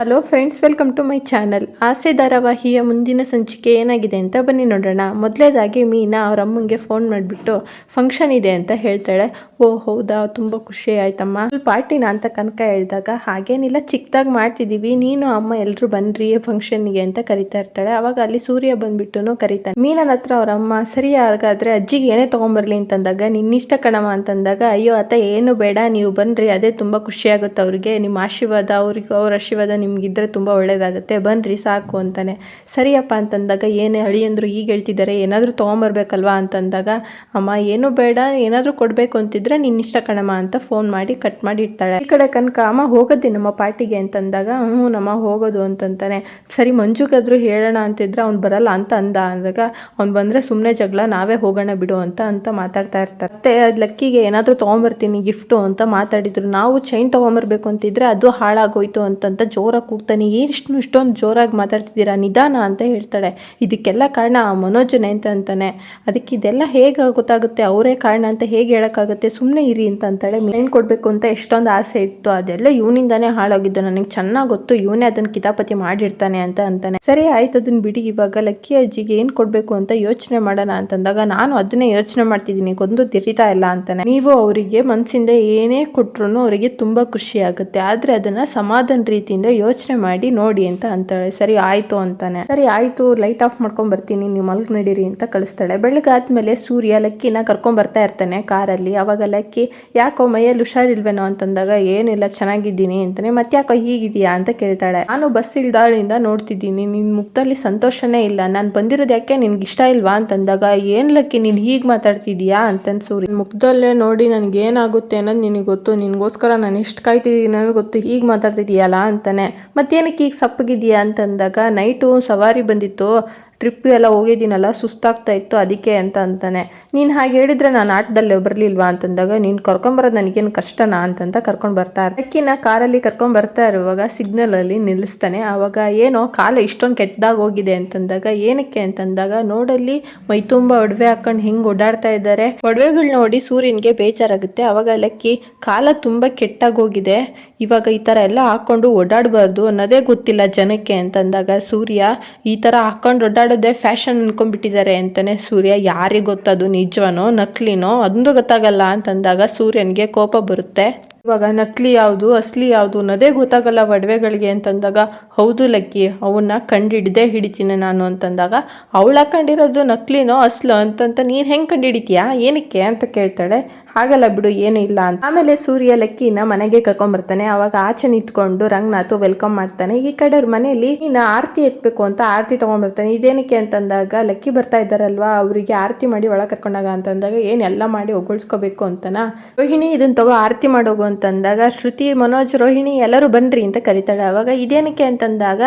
Hello friends welcome to my channel Aase ಧಾರಾವಾಹಿಯ ಮುಂದಿನ ಸಂಚಿಕೆ ಏನಾಗಿದೆ ಅಂತ ಬನ್ನಿ ನೋಡೋಣ. ಮೊದಲೇದಾಗಿ ಮೀನಾ ಅವ್ರ ಅಮ್ಮಂಗೆ ಫೋನ್ ಮಾಡಿಬಿಟ್ಟು ಫಂಕ್ಷನ್ ಇದೆ ಅಂತ ಹೇಳ್ತಾಳೆ. ಓ ಹೌದಾ, ತುಂಬ ಖುಷಿ ಆಯ್ತಮ್ಮ. ಪಾರ್ಟಿನ ಅಂತ ಕನಕ ಹೇಳಿದಾಗ, ಹಾಗೇನಿಲ್ಲ, ಚಿಕ್ಕದಾಗಿ ಮಾಡ್ತಿದ್ದೀವಿ ನೀನು, ಅಮ್ಮ ಎಲ್ಲರೂ ಬನ್ರಿ ಫಂಕ್ಷನ್ಗೆ ಅಂತ ಕರಿತಾ ಇರ್ತಾಳೆ. ಅವಾಗ ಅಲ್ಲಿ ಸೂರ್ಯ ಬಂದ್ಬಿಟ್ಟು ಕರಿತಾನೆ. ಮೀನನ ಹತ್ರ ಅವ್ರ ಅಮ್ಮ, ಸರಿ ಹಾಗಾದರೆ ಅಜ್ಜಿಗೆ ಏನೇ ತೊಗೊಂಬರ್ಲಿ ಅಂತಂದಾಗ, ನಿನ್ನಿಷ್ಟ ಕಣಮ್ಮ ಅಂತಂದಾಗ, ಅಯ್ಯೋ ಆತ ಏನು ಬೇಡ, ನೀವು ಬನ್ನಿರಿ ಅದೇ ತುಂಬ ಖುಷಿ ಆಗುತ್ತೆ ಅವ್ರಿಗೆ. ನಿಮ್ಮ ಆಶೀರ್ವಾದ, ಅವ್ರಿಗೂ, ಅವ್ರ ಆಶೀರ್ವಾದ ನಿಮ್ಗಿದ್ರೆ ತುಂಬ ಒಳ್ಳೆಯದಾಗುತ್ತೆ ಬನ್ರಿ, ಸಾಕು ಅಂತಾನೆ. ಸರಿಯಪ್ಪ ಅಂತಂದಾಗ, ಏನೇ ಅಳಿಯಂದ್ರು ಈಗ ಹೇಳ್ತಿದ್ದಾರೆ, ಏನಾದರೂ ತೊಗೊಂಬರ್ಬೇಕಲ್ವಾ ಅಂತಂದಾಗ, ಅಮ್ಮ, ಏನು ಬೇಡ, ಏನಾದರೂ ಕೊಡಬೇಕು ಅಂತಿದ್ರೆ ನಿನ್ನ ಇಷ್ಟ ಕಣಮ್ಮ ಅಂತ ಫೋನ್ ಮಾಡಿ ಕಟ್ ಮಾಡಿ ಇಡ್ತಾಳೆ. ಈ ಕಡೆ ಕನಕ, ಅಮ್ಮ, ಹೋಗೋದೇ ನಮ್ಮ ಪಾರ್ಟಿಗೆ ಅಂತಂದಾಗ ಹ್ಞೂ ನಮ್ಮ ಹೋಗೋದು ಅಂತಂತಾನೆ. ಸರಿ, ಮಂಜುಗಾದರೂ ಹೇಳೋಣ ಅಂತಿದ್ರೆ ಅವ್ನು ಬರಲ್ಲ ಅಂತ ಅಂದ. ಅಂದಾಗ, ಅವ್ನು ಬಂದರೆ ಸುಮ್ಮನೆ ಜಗಳ, ನಾವೇ ಹೋಗೋಣ ಬಿಡು ಅಂತ ಅಂತ ಮಾತಾಡ್ತಾ ಇರ್ತಾರೆ. ಮತ್ತೆ ಅದು ಲಕ್ಕಿಗೆ ಏನಾದರೂ ತೊಗೊಂಬರ್ತೀನಿ ಗಿಫ್ಟು ಅಂತ ಮಾತಾಡಿದ್ರು. ನಾವು ಚೈನ್ ತೊಗೊಂಬರ್ಬೇಕು ಅಂತಿದ್ರೆ ಅದು ಹಾಳಾಗೋಯ್ತು ಅಂತಂತ ಕೂಗ್ತಾನೆ, ಏನಿಷ್ಟು, ಇಷ್ಟೊಂದು ಜೋರಾಗಿ ಮಾತಾಡ್ತಿದ್ದೀರಾ? ನಿಧಾನ ಅಂತ ಹೇಳ್ತಾಳೆ. ಇದಕ್ಕೆಲ್ಲ ಕಾರಣ ಆ ಮನೋಜನೆ ಅಂತ ಅಂತಾನೆ. ಅದಕ್ಕೆ ಇದೆಲ್ಲ ಹೇಗೆ ಗೊತ್ತಾಗುತ್ತೆ? ಅವರೇ ಕಾರಣ ಅಂತ ಹೇಗೆ ಹೇಳೋಕ್ಕಾಗುತ್ತೆ? ಸುಮ್ಮನೆ ಇರಿ ಅಂತ ಅಂತಾಳೆ. ಮೇನ್ ಕೊಡಬೇಕು ಅಂತ ಎಷ್ಟೊಂದು ಆಸೆ ಇತ್ತು. ಅದೆಲ್ಲ ಇವನಿಂದಾನೇ ಹಾಳಾಗಿದ್ದು. ನನಗೆ ಚೆನ್ನಾಗಿ ಗೊತ್ತು. ಇವನೇ ಅದನ್ನು ಕಿತಾಪತಿ ಮಾಡಿರ್ತಾನೆ ಅಂತ ಅಂತಾನೆ. ಸರಿ, ಆಯ್ತು ಅದನ್ನ ಬಿಡಿ. ಇವಾಗ ಲಕ್ಕಿ ಅಜ್ಜಿಗೆ ಏನು ಕೊಡಬೇಕು ಅಂತ ಯೋಚನೆ ಮಾಡೋಣ ಅಂತಂದಾಗ, ನಾನು ಅದನ್ನೇ ಯೋಚನೆ ಮಾಡ್ತಿದ್ದೀನಿ. ಗೊಂದು ತಿರಿತಾ ಇಲ್ಲ ಅಂತಾನೆ. ನೀವು ಅವರಿಗೆ ಮನಸ್ಸಿಂದ ಏನೇ ಕೊಟ್ರು ಅವರಿಗೆ ತುಂಬ ಖುಷಿ ಆಗುತ್ತೆ. ಆದರೆ ಅದನ್ನು ಸಮಾಧಾನ ರೀತಿಯಿಂದ ಯೋಚನೆ ಮಾಡಿ ನೋಡಿ ಅಂತ ಅಂತಾಳೆ. ಸರಿ, ಆಯಿತು ಅಂತಾನೆ. ಸರಿ, ಆಯಿತು ಲೈಟ್ ಆಫ್ ಮಾಡ್ಕೊಂಡ್ ಬರ್ತೀನಿ ನೀವು ಮಲ್ಗ್ ನಡೀರಿ ಅಂತ ಕಳಿಸ್ತಾಳೆ. ಬೆಳಗಾದ್ಮೇಲೆ ಸೂರ್ಯ ಲಕ್ಕಿನ ಕರ್ಕೊಂಡ್ ಬರ್ತಾ ಇರ್ತಾನೆ ಕಾರಲ್ಲಿ. ಅವಾಗ ಲಕ್ಕಿ, ಯಾಕೋ ಮೈಯಲ್ಲಿ ಹುಷಾರಿಲ್ವೇನೋ ಅಂತಂದಾಗ, ಏನಿಲ್ಲ, ಚೆನ್ನಾಗಿದ್ದೀನಿ ಅಂತಾನೆ. ಮತ್ತ್ಯಾಕೋ ಹೀಗಿದೆಯಾ ಅಂತ ಕೇಳ್ತಾಳೆ. ನಾನು ಬಸ್ ಇಳ್ದಾಳಿಂದ ನೋಡ್ತಿದ್ದೀನಿ. ನಿನ್ನ ಮುಖದಲ್ಲಿ ಸಂತೋಷನೇ ಇಲ್ಲ. ನಾನು ಬಂದಿರೋದು ಯಾಕೆ ನಿನ್ಗೆ ಇಷ್ಟ ಇಲ್ವಾ ಅಂತಂದಾಗ, ಏನ್ ಲಕ್ಕಿ, ನೀನು ಹೀಗೆ ಮಾತಾಡ್ತಿದ್ಯಾ ಅಂತನ್ ಸೂರ್ಯ. ಮುಖದಲ್ಲೇ ನೋಡಿ ನನಗೆ ಏನಾಗುತ್ತೆ ಅನ್ನೋದು ನಿನಗೆ ಗೊತ್ತು. ನಿನಗೋಸ್ಕರ ನಾನು ಎಷ್ಟು ಕಾಯ್ತಿದ್ದೀನಿ ನನಗೆ ಗೊತ್ತು. ಹೀಗೆ ಮಾತಾಡ್ತಿದೀಯಲ್ಲ ಅಂತಾನೆ. ಮತ್ತೇನಕ್ಕೆ ಈಗ ಸಪ್ಪಗಿದೆಯಾ ಅಂತಂದಾಗ ನೈಟು ಸವಾರಿ ಬಂದಿತ್ತು ಟ್ರಿಪ್ ಎಲ್ಲ ಹೋಗಿದ್ದೀನಲ್ಲ, ಸುಸ್ತಾಗ್ತಾ ಇತ್ತು, ಅದಕ್ಕೆ ಅಂತ ಅಂತಾನೆ. ನೀನು ಹಾಗೆ ಹೇಳಿದ್ರೆ ನಾನು ಆಟದಲ್ಲಿ ಬರಲಿಲ್ವಾ ಅಂತಂದಾಗ, ನೀನು ಕರ್ಕೊಂಬರೋದು ನನಗೇನು ಕಷ್ಟನಾ ಅಂತಂತ ಕರ್ಕೊಂಡು ಬರ್ತಾ ಅಕ್ಕಿನ ಕಾರಲ್ಲಿ ಕರ್ಕೊಂಡು ಬರ್ತಾ ಇರುವಾಗ ಸಿಗ್ನಲಲ್ಲಿ ನಿಲ್ಲಿಸ್ತಾನೆ. ಆವಾಗ ಏನೋ ಕಾಲ ಇಷ್ಟೊಂದು ಕೆಟ್ಟದಾಗ ಹೋಗಿದೆ ಅಂತಂದಾಗ, ಏನಕ್ಕೆ ಅಂತಂದಾಗ, ನೋಡಲ್ಲಿ ಮೈ ತುಂಬ ಒಡವೆ ಹಾಕೊಂಡು ಹಿಂಗೆ ಓಡಾಡ್ತಾ ಇದ್ದಾರೆ. ಒಡವೆಗಳು ನೋಡಿ ಸೂರ್ಯನಿಗೆ ಬೇಜಾರಾಗುತ್ತೆ. ಆವಾಗ ಲಕ್ಕಿ ಕಾಲ ತುಂಬ ಕೆಟ್ಟಾಗಿ ಹೋಗಿದೆ. ಇವಾಗ ಈ ಥರ ಎಲ್ಲ ಹಾಕ್ಕೊಂಡು ಓಡಾಡಬಾರ್ದು ಅನ್ನೋದೇ ಗೊತ್ತಿಲ್ಲ ಜನಕ್ಕೆ ಅಂತಂದಾಗ ಸೂರ್ಯ, ಈ ಥರ ಹಾಕ್ಕೊಂಡು ಓಡಾಡೋದೇ ಫ್ಯಾಷನ್ ಅನ್ಕೊಂಡ್ಬಿಟ್ಟಿದ್ದಾರೆ ಅಂತಾನೆ ಸೂರ್ಯ, ಯಾರಿಗೆ ಗೊತ್ತದು ನಿಜವನೋ ನಕಲಿನೋ ಅದೊಂದು ಗೊತ್ತಾಗಲ್ಲ ಅಂತಂದಾಗ ಸೂರ್ಯನಿಗೆ ಕೋಪ ಬರುತ್ತೆ. ಇವಾಗ ನಕಲಿ ಯಾವುದು, ಅಸಲಿ ಯಾವುದು ಅನ್ನೋದೇ ಗೊತ್ತಾಗಲ್ಲ ಒಡವೆಗಳಿಗೆ ಅಂತಂದಾಗ, ಹೌದು ಲಕ್ಕಿ ಅವನ್ನ ಕಂಡಿಡ್ದೇ ಹಿಡಿತೀನಿ ನಾನು ಅಂತಂದಾಗ, ಅವಳು ಹಾಕೊಂಡಿರೋದು ನಕ್ಲಿನೋ, ಅಸ್ಲು ಅಂತಂತ ನೀನು ಹೆಂಗೆ ಕಂಡು ಹಿಡಿತೀಯಾ ಏನಕ್ಕೆ? ಅಂತ ಕೇಳ್ತಾಳೆ. ಹಾಗಲ್ಲ ಬಿಡು, ಏನೂ ಇಲ್ಲ ಅಂತ. ಆಮೇಲೆ ಸೂರ್ಯ ಲಕ್ಕಿನ ಮನೆಗೆ ಕರ್ಕೊಂಬರ್ತಾನೆ. ಅವಾಗ ಆಚೆ ನಿಂತ್ಕೊಂಡು ರಂಗನಾಥ್ ವೆಲ್ಕಮ್ ಮಾಡ್ತಾನೆ. ಈ ಕಡೆ ಅವ್ರ ಮನೆಯಲ್ಲಿ ಇನ್ನು ಆರತಿ ಎತ್ಬೇಕು ಅಂತ ಆರತಿ ತೊಗೊಂಡ್ಬರ್ತಾನೆ ಇದೇನಕ್ಕೆ ಅಂತಂದಾಗ, ಲಕ್ಕಿ ಬರ್ತಾ ಇದ್ದಾರಲ್ವಾ, ಅವರಿಗೆ ಆರತಿ ಮಾಡಿ ಒಳಗೆ ಕರ್ಕೊಂಡಾಗ ಅಂತಂದಾಗ ಏನೆಲ್ಲ ಮಾಡಿ ಹೊಗಳ್ಸ್ಕೋಬೇಕು ಅಂತನಾ. ರೋಹಿಣಿ ಇದನ್ನ ತಗೋ, ಆರತಿ ಮಾಡೋಗು ಅಂತಂದಾಗ ಶ್ರುತಿ, ಮನೋಜ್, ರೋಹಿಣಿ ಎಲ್ಲರೂ ಬನ್ನಿರಿ ಅಂತ ಕರಿತಾಳೆ. ಅವಾಗ ಇದೇನಕ್ಕೆ ಅಂತಂದಾಗ,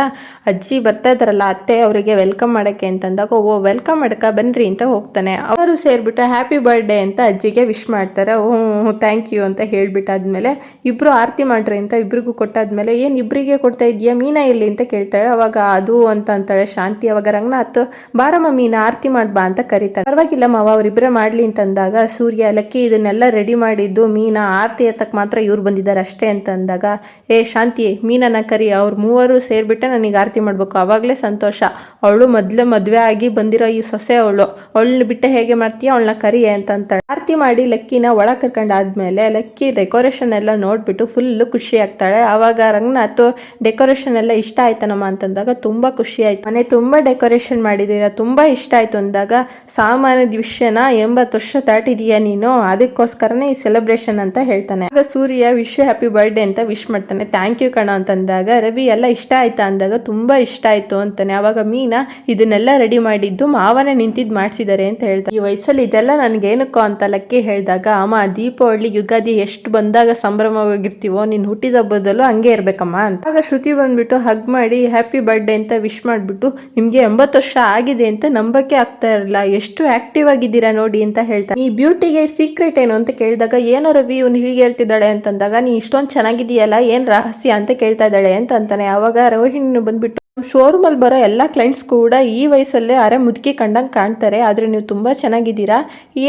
ಅಜ್ಜಿ ಬರ್ತಾ ಇದ್ದಾರಲ್ಲ, ಅತ್ತೆ ಅವರಿಗೆ ವೆಲ್ಕಮ್ ಮಾಡೋಕ್ಕೆ ಅಂತಂದಾಗ, ಓ ವೆಲ್ಕಮ್ ಮಾಡಕ ಬನ್ನಿರಿ ಅಂತ ಹೋಗ್ತಾನೆ. ಅವರು ಸೇರಿಬಿಟ್ಟು, ಹ್ಯಾಪಿ ಬರ್ಡೇ ಅಂತ ಅಜ್ಜಿಗೆ ವಿಶ್ ಮಾಡ್ತಾರೆ. ಓ ಥ್ಯಾಂಕ್ ಯು ಅಂತ ಹೇಳಿಬಿಟ್ಟಾದ್ಮೇಲೆ ಇಬ್ಬರು ಆರತಿ ಮಾಡ್ರಿ ಅಂತ ಇಬ್ರಿಗೂ ಕೊಟ್ಟಾದ್ಮೇಲೆ, ಏನು ಇಬ್ಬರಿಗೆ ಕೊಡ್ತಾ ಇದೆಯಾ ಮೀನಾ ಎಲ್ಲಿ? ಅಂತ ಕೇಳ್ತಾಳೆ. ಅವಾಗ, ಅದು ಅಂತ ಅಂತಾಳೆ ಶಾಂತಿ. ಅವಾಗ ರಂಗನಾಥ್ ಬಾರಮ್ಮ ಮೀನಾ, ಆರತಿ ಮಾಡ್ಬಾ ಅಂತ ಕರೀತಾರೆ ಪರವಾಗಿಲ್ಲ ಮಾವ ಅವರಿಬ್ಬರೇ ಮಾಡಲಿ ಅಂತಂದಾಗ, ಸೂರ್ಯ, ಲಕ್ಕಿ ಇದನ್ನೆಲ್ಲ ರೆಡಿ ಮಾಡಿದ್ದು ಮೀನಾ, ಆರತಿ ಎತ್ತಕ್ಕೆ ಮಾತ್ರ ಇವ್ರು ಬಂದಿದ್ದಾರೆ ಅಷ್ಟೇ ಅಂತ ಅಂದಾಗ, ಏ ಶಾಂತಿ, ಮೀನನ್ನ ಕರಿ, ಅವ್ರು ಮೂವರು ಸೇರಿಬಿಟ್ಟೆ ನನಗೆ ಆರತಿ ಮಾಡಬೇಕು. ಆವಾಗಲೇ ಸಂತೋಷ. ಅವಳು ಮೊದಲೇ ಮದುವೆ ಆಗಿ ಬಂದಿರೋ ಈ ಸೊಸೆ ಅವಳು. ಅವಳನ್ನ ಬಿಟ್ಟೆ ಹೇಗೆ ಮಾಡ್ತೀಯ? ಅವಳನ್ನ ಕರಿಯ ಅಂತ ಅಂತಾಳೆ. ಆರತಿ ಮಾಡಿ ಲಕ್ಕಿನ ಒಳ ಕರ್ಕೊಂಡಾದ್ಮೇಲೆ ಲಕ್ಕಿ ಡೆಕೋರೇಷನ್ ಎಲ್ಲ ನೋಡ್ಬಿಟ್ಟು ಫುಲ್ಲು ಖುಷಿ ಆಗ್ತಾಳೆ. ಆವಾಗ ರಂಗನಾಥ್ ಡೆಕೋರೇಷನ್ ಎಲ್ಲ ಇಷ್ಟ ಆಯ್ತನಮ್ಮ ಅಂತಂದಾಗ ತುಂಬ ಖುಷಿ ಆಯ್ತು. ಮನೆ ತುಂಬ ಡೆಕೋರೇಷನ್ ಮಾಡಿದ್ದೀರಾ? ತುಂಬ ಇಷ್ಟ ಆಯ್ತು ಅಂದಾಗ ಸಾಮಾನ್ಯದ ವಿಷಯನ ಎಂಬತ್ತು ವರ್ಷ ದಾಟಿದೀಯ ನೀನು, ಅದಕ್ಕೋಸ್ಕರನೇ ಈ ಸೆಲೆಬ್ರೇಷನ್ ಅಂತ ಹೇಳ್ತಾನೆ. ಆಗ ಸೂರ್ಯ ವಿಶ್ ಹ್ಯಾಪಿ ಬರ್ಡೇ ಅಂತ ವಿಶ್ ಮಾಡ್ತಾನೆ. ಥ್ಯಾಂಕ್ ಯು ಕಣ ಅಂತಂದಾಗ, ರವಿ, ಎಲ್ಲ ಇಷ್ಟ ಆಯ್ತಾ? ಅಂದಾಗ, ತುಂಬ ಇಷ್ಟ ಆಯ್ತು ಅಂತಾನೆ. ಅವಾಗ ಮೀನಾ, ಇದನ್ನೆಲ್ಲ ರೆಡಿ ಮಾಡಿದ್ದು ಮಾವನ ನಿಂತಿದ್ದು ಮಾಡಿಸಿದ್ದಾರೆ ಅಂತ ಹೇಳ್ತಾರೆ ಈ ವಯಸ್ಸಲ್ಲಿ ಇದೆಲ್ಲ ನನಗೆ ಏನಕ್ಕೋ ಅಂತ ಲಕ್ಕಿ ಹೇಳಿದಾಗ, ಅಮ್ಮ, ದೀಪಾವಳಿ ಯುಗಾದಿ ಎಷ್ಟು ಬಂದಾಗ ಸಂಭ್ರಮವಾಗಿರ್ತೀವೋ, ನೀನು ಹುಟ್ಟಿದ ಹಬ್ಬದಲ್ಲೂ ಹಂಗೆ ಇರ್ಬೇಕಮ್ಮ ಅಂತ. ಆಗ ಶ್ರುತಿ ಬಂದ್ಬಿಟ್ಟು ಹಗ್ ಮಾಡಿ ಹ್ಯಾಪಿ ಬರ್ಡೇ ಅಂತ ವಿಶ್ ಮಾಡಿಬಿಟ್ಟು, ನಿಮಗೆ ಎಂಬತ್ತು ವರ್ಷ ಆಗಿದೆ ಅಂತ ನಂಬಕ್ಕೆ ಆಗ್ತಾ ಇರಲ್ಲ, ಎಷ್ಟು ಆಕ್ಟಿವ್ ಆಗಿದ್ದೀರಾ ನೋಡಿ ಅಂತ ಹೇಳ್ತಾರೆ ಈ ಬ್ಯೂಟಿಗೆ ಸೀಕ್ರೆಟ್ ಏನು ಅಂತ ಕೇಳಿದಾಗ, ಏನೋ ರವಿ, ಇವ್ನು ಹೀಗೆ ಹೇಳ್ತಿದ್ದಾಳೆ ಅಂತಂದಾಗ, ನೀ ಇಷ್ಟೊಂದು ಚೆನ್ನಾಗಿದೆಯಲ್ಲ ಏನು ರಹಸ್ಯ? ಅಂತ ಕೇಳ್ತಾ ಇದ್ದಾಳೆ ಅಂತ ಅಂತಾನೆ. ಅವಾಗ ರೋಹಿಣಿ ಬಂದ್ಬಿಟ್ಟು ಶೋರೂಮಲ್ಲಿ ಬರೋ ಎಲ್ಲ ಕ್ಲೈಂಟ್ಸ್ ಕೂಡ ಈ ವಯಸ್ಸಲ್ಲೇ ಅರೆ ಮುದುಕಿ ಕಂಡಂಗೆ ಕಾಣ್ತಾರೆ, ಆದರೆ ನೀವು ತುಂಬ ಚೆನ್ನಾಗಿದ್ದೀರಾ?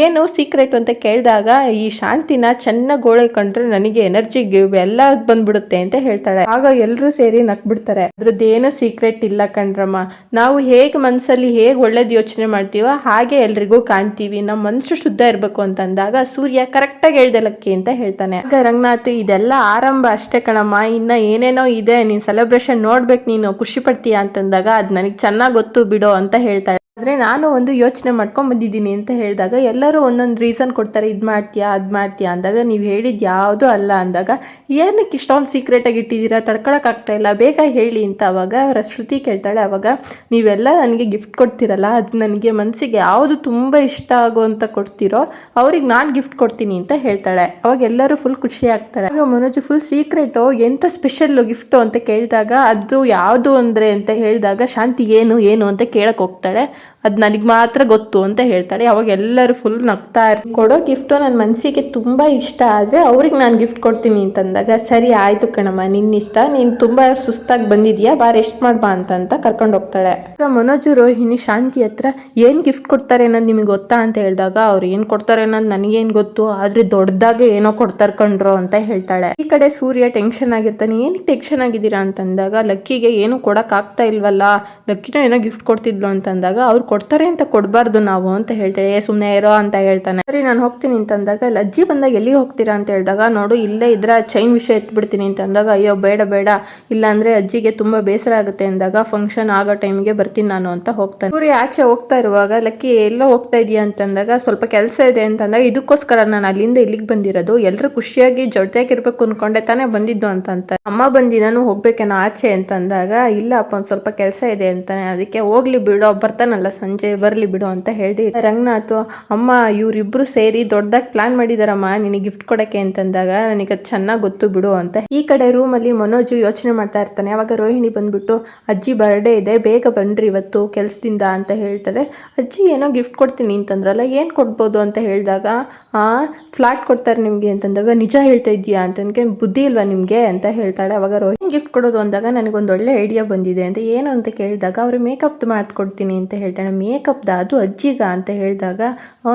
ಏನು ಸೀಕ್ರೆಟ್ ಅಂತ ಕೇಳಿದಾಗ ಈ ಶಾಂತಿನ ಚೆನ್ನಾಗಿ ಗೋಳೆ ಕಂಡ್ರೆ ನನಗೆ ಎನರ್ಜಿ ಎಲ್ಲ ಬಂದ್ಬಿಡುತ್ತೆ ಅಂತ ಹೇಳ್ತಾಳೆ. ಆಗ ಎಲ್ಲರೂ ಸೇರಿ ನಕ್ಬಿಡ್ತಾರೆ ಅದ್ರದ್ದೇನು ಸೀಕ್ರೆಟ್ ಇಲ್ಲ ಕಣ್ರಮ್ಮ. ನಾವು ಹೇಗೆ ಮನಸ್ಸಲ್ಲಿ ಹೇಗೆ ಒಳ್ಳೇದು ಯೋಚನೆ ಮಾಡ್ತೀವೋ ಹಾಗೆ ಎಲ್ರಿಗೂ ಕಾಣ್ತೀವಿ. ನಮ್ಮ ಮನಸ್ಸು ಶುದ್ಧ ಇರಬೇಕು ಅಂತಂದಾಗ ಸೂರ್ಯ ಕರೆಕ್ಟಾಗಿ ಹೇಳ್ದೆ ಲಕ್ಕಿ ಅಂತ ಹೇಳ್ತಾನೆ. ಆಗ ರಂಗನಾಥ್, ಇದೆಲ್ಲ ಆರಂಭ ಅಷ್ಟೇ ಕಣಮ್ಮ. ಇನ್ನ ಏನೇನೋ ಇದೆ. ನೀನು ಸೆಲೆಬ್ರೇಷನ್ ನೋಡ್ಬೇಕು ನೀನು. ಖುಷಿ ಪಡ್ತೀಯ ಅಂತಂದಾಗ ಅದು ನನಗೆ ಚೆನ್ನಾಗಿ ಗೊತ್ತು ಬಿಡೋ ಅಂತ ಹೇಳ್ತಾಳೆ. ಆದರೆ ನಾನು ಒಂದು ಯೋಚನೆ ಮಾಡ್ಕೊಂಬಂದಿದ್ದೀನಿ ಅಂತ ಹೇಳಿದಾಗ ಎಲ್ಲರೂ ಒಂದೊಂದು ರೀಸನ್ ಕೊಡ್ತಾರೆ, ಇದು ಮಾಡ್ತೀಯಾ, ಅದು ಮಾಡ್ತೀಯಾ ಅಂದಾಗ ನೀವು ಹೇಳಿದ್ದು ಯಾವುದೂ ಅಲ್ಲ ಅಂದಾಗ, ಏನಕ್ಕೆ ಇಷ್ಟೊಂದು ಸೀಕ್ರೆಟಾಗಿ ಇಟ್ಟಿದ್ದೀರಾ ತಡ್ಕೊಳಕ್ಕಾಗ್ತಾ ಇಲ್ಲ, ಬೇಗ ಹೇಳಿ ಅಂತ ಅವಾಗ ಅವರ ಶ್ರುತಿ ಕೇಳ್ತಾಳೆ. ಅವಾಗ ನೀವೆಲ್ಲ ನನಗೆ ಗಿಫ್ಟ್ ಕೊಡ್ತೀರಲ್ಲ, ಅದು ನನಗೆ ಮನಸ್ಸಿಗೆ ಯಾವುದು ತುಂಬ ಇಷ್ಟ ಆಗುವಂತ ಕೊಡ್ತೀರೋ, ಅವ್ರಿಗೆ ನಾನು ಗಿಫ್ಟ್ ಕೊಡ್ತೀನಿ ಅಂತ ಹೇಳ್ತಾಳೆ. ಅವಾಗ ಎಲ್ಲರೂ ಫುಲ್ ಖುಷಿ ಆಗ್ತಾರೆ. ಆಗ ಮನೋಜ್ ಫುಲ್ ಸೀಕ್ರೆಟು ಎಂಥ ಸ್ಪೆಷಲ್ಲು ಗಿಫ್ಟು ಅಂತ ಕೇಳಿದಾಗ, ಅದು ಯಾವುದು ಅಂದರೆ ಅಂತ ಹೇಳಿದಾಗ, ಶಾಂತಿ ಏನು ಏನು ಅಂತ ಕೇಳಕ್ಕೆ ಹೋಗ್ತಾಳೆ. ಅದು ನನಗೆ ಮಾತ್ರ ಗೊತ್ತು ಅಂತ ಹೇಳ್ತಾಳೆ. ಅವಾಗ ಎಲ್ಲರೂ ಫುಲ್ ನಗ್ತಾ ಇರ್ತಾರೆ ಕೊಡೋ ಗಿಫ್ಟು ನನ್ನ ಮನಸ್ಸಿಗೆ ತುಂಬ ಇಷ್ಟ ಆದರೆ ಅವ್ರಿಗೆ ನಾನು ಗಿಫ್ಟ್ ಕೊಡ್ತೀನಿ ಅಂತಂದಾಗ, ಸರಿ ಆಯಿತು ಕಣಮ್ಮ ನಿನ್ನ ಇಷ್ಟ, ನೀನು ತುಂಬ ಸುಸ್ತಾಗಿ ಬಂದಿದ್ಯಾ, ಬಾ ರೆಸ್ಟ್ ಮಾಡ್ಬಾ ಅಂತ ಅಂತ ಕರ್ಕೊಂಡು ಹೋಗ್ತಾಳೆ. ಈಗ ಮನೋಜು ರೋಹಿಣಿ ಶಾಂತಿ ಹತ್ರ ಏನು ಗಿಫ್ಟ್ ಕೊಡ್ತಾರೆ ಅನ್ನೋದು ನಿಮಗೆ ಗೊತ್ತಾ ಅಂತ ಹೇಳಿದಾಗ, ಅವ್ರು ಏನು ಕೊಡ್ತಾರೆ ಅನ್ನೋದು ನನಗೇನು ಗೊತ್ತು, ಆದರೆ ದೊಡ್ಡದಾಗೆ ಏನೋ ಕೊಡ್ತಾರೆ ಕಣ್ರು ಅಂತ ಹೇಳ್ತಾಳೆ. ಈ ಕಡೆ ಸೂರ್ಯ ಟೆನ್ಷನ್ ಆಗಿರ್ತಾನೆ ಏನಕ್ಕೆ ಟೆನ್ಷನ್ ಆಗಿದ್ದೀರಾ? ಅಂತಂದಾಗ, ಲಕ್ಕಿಗೆ ಏನು ಕೊಡಕ್ ಆಗ್ತಾ ಇಲ್ವಲ್ಲ, ಲಕ್ಕಿನ ಏನೋ ಗಿಫ್ಟ್ ಕೊಡ್ತಿದ್ಲು ಅಂತಂದಾಗ ಅವ್ರು ಕೊಡ್ತಾರೆ ಅಂತ ಕೊಡಬಾರ್ದು ನಾವು ಅಂತ ಹೇಳ್ತಾಳೆ ಸುಮ್ಮನೆ ಇರೋ ಅಂತ ಹೇಳ್ತಾನೆ. ಸರಿ, ನಾನು ಹೋಗ್ತೀನಿ, ಅಂತಂದಾಗ ಅಲ್ಲಿ ಅಜ್ಜಿ ಬಂದಾಗ ಎಲ್ಲಿಗೆ ಹೋಗ್ತೀರಾ? ಅಂತ ಹೇಳಿದಾಗ, ನೋಡು, ಇಲ್ಲೇ ಇದ್ರ ಚೈನ್ ವಿಷಯ ಎತ್ಬಿಡ್ತೀನಿ, ಅಂತಂದಾಗ, ಅಯ್ಯೋ, ಬೇಡ ಬೇಡ ಇಲ್ಲ ಅಂದ್ರೆ ಅಜ್ಜಿಗೆ ತುಂಬಾ ಬೇಸರ ಆಗುತ್ತೆ, ಅಂದಾಗ ಫಂಕ್ಷನ್ ಆಗೋ ಟೈಮ್ಗೆ ಬರ್ತೀನಿ ನಾನು ಅಂತ ಹೋಗ್ತಾನೆ. ಸೂರ್ಯ ಆಚೆ ಹೋಗ್ತಾ ಇರುವಾಗ, ಲಕ್ಕಿ, ಎಲ್ಲೋ ಹೋಗ್ತಾ ಇದೀಯ? ಅಂತಂದಾಗ, ಸ್ವಲ್ಪ ಕೆಲಸ ಇದೆ, ಅಂತಂದಾಗ, ಇದಕ್ಕೋಸ್ಕರ ನಾನು ಅಲ್ಲಿಂದ ಇಲ್ಲಿಗೆ ಬಂದಿರೋದು ಎಲ್ಲರೂ ಖುಷಿಯಾಗಿ ಜೊತೆಗಿರ್ಬೇಕು ಅನ್ಕೊಂಡೆ ತಾನೇ ಬಂದಿದ್ದು ಅಂತ ಅಮ್ಮ ಬಂದಿ, ನಾನು ಹೋಗ್ಬೇಕೇನೋ ಆಚೆ, ಅಂತಂದಾಗ ಇಲ್ಲ ಅಪ್ಪ ಒಂದು ಸ್ವಲ್ಪ ಕೆಲಸ ಇದೆ, ಅಂತಾನೆ. ಅದಕ್ಕೆ ಹೋಗ್ಲಿ ಬಿಡೋ ಬರ್ತಾನಲ್ಲ. ಸಂಜೆ ಬರಲಿ ಬಿಡು ಅಂತ ಹೇಳ್ದಿ ರಂಗನಾಥ್, ಅಮ್ಮ, ಇವರಿಬ್ರು ಸೇರಿ ದೊಡ್ಡದಾಗಿ ಪ್ಲಾನ್ ಮಾಡಿದಾರಮ್ಮ, ನಿನಗೆ ಗಿಫ್ಟ್ ಕೊಡಕ್ಕೆ ಅಂತಂದಾಗ ನನಗೆ ಅದು ಚೆನ್ನಾಗಿ ಗೊತ್ತು ಬಿಡು ಅಂತ. ಈ ಕಡೆ ರೂಮಲ್ಲಿ ಮನೋಜು ಯೋಚನೆ ಮಾಡ್ತಾ ಇರ್ತಾನೆ. ಅವಾಗ ರೋಹಿಣಿ ಬಂದ್ಬಿಟ್ಟು, ಅಜ್ಜಿ ಬರ್ಡೇ ಇದೆ, ಬೇಗ ಬನ್ರಿ ಇವತ್ತು, ಕೆಲಸದಿಂದ ಅಂತ ಹೇಳ್ತಾರೆ. ಅಜ್ಜಿ, ಏನೋ ಗಿಫ್ಟ್ ಕೊಡ್ತೀನಿ ಅಂತಂದ್ರಲ್ಲ, ಏನು ಕೊಡ್ಬೋದು ಅಂತ ಹೇಳಿದಾಗ, ಆ ಫ್ಲಾಟ್ ಕೊಡ್ತಾರೆ ನಿಮಗೆ ಅಂತಂದಾಗ, ನಿಜ ಹೇಳ್ತಾ ಇದೀಯಾ ನನಗೆ ಬುದ್ಧಿ ಇಲ್ವಾ ನಿಮಗೆ ಅಂತ ಹೇಳ್ತಾಳೆ. ಅವಾಗ ರೋಹಿಣಿ ಗಿಫ್ಟ್ ಕೊಡೋದು? ಅಂದಾಗ, ನನಗೊಂದು ಒಳ್ಳೆ ಐಡಿಯಾ ಬಂದಿದೆ ಅಂತ, ಏನು? ಅಂತ ಕೇಳಿದಾಗ, ಅವ್ರು ಮೇಕಪ್ ಮಾಡ್ಕೊಡ್ತೀನಿ ಅಂತ ಹೇಳ್ತಾಳೆ ಮೇಕಪ್ದ ಅದು ಅಜ್ಜಿಗ ಅಂತ ಹೇಳಿದಾಗ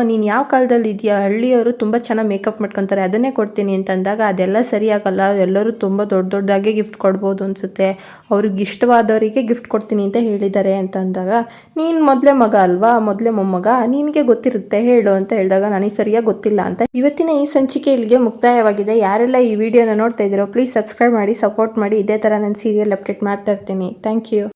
ನೀನು ಯಾವ ಕಾಲದಲ್ಲಿ ಇದೆಯಾ? ಹಳ್ಳಿಯವರು ತುಂಬ ಚೆನ್ನಾಗಿ ಮೇಕಪ್ ಮಾಡ್ಕೊತಾರೆ, ಅದನ್ನೇ ಕೊಡ್ತೀನಿ ಅಂತಂದಾಗ ಅದೆಲ್ಲ ಸರಿಯಾಗಲ್ಲ ಎಲ್ಲರೂ ತುಂಬ ದೊಡ್ಡ ದೊಡ್ಡದಾಗೆ ಗಿಫ್ಟ್ ಕೊಡ್ಬೋದು ಅನಿಸುತ್ತೆ, ಅವ್ರಿಗೆ ಇಷ್ಟವಾದವರಿಗೆ ಗಿಫ್ಟ್ ಕೊಡ್ತೀನಿ ಅಂತ ಹೇಳಿದ್ದಾರೆ ಅಂತ ಅಂದಾಗ, ನೀನು ಮೊದಲೇ ಮಗ ಅಲ್ವಾ? ಮೊದಲೇ ಮೊಮ್ಮಗ? ನಿನಗೆ ಗೊತ್ತಿರುತ್ತೆ, ಹೇಳು ಅಂತ ಹೇಳಿದಾಗ, ನನಗೆ ಸರಿಯಾಗಿ ಗೊತ್ತಿಲ್ಲ ಅಂತ. ಇವತ್ತಿನ ಈ ಸಂಚಿಕೆ ಇಲ್ಲಿಗೆ ಮುಕ್ತಾಯವಾಗಿದೆ. ಯಾರೆಲ್ಲ ಈ ವಿಡಿಯೋನ ನೋಡ್ತಾ ಇದ್ದೀರೋ, ಪ್ಲೀಸ್ ಸಬ್ಸ್ಕ್ರೈಬ್ ಮಾಡಿ, ಸಪೋರ್ಟ್ ಮಾಡಿ. ಇದೇ ಥರ ನಾನು ಸೀರಿಯಲ್ ಅಪ್ಡೇಟ್ ಮಾಡ್ತಾ ಇರ್ತೀನಿ. Thank you.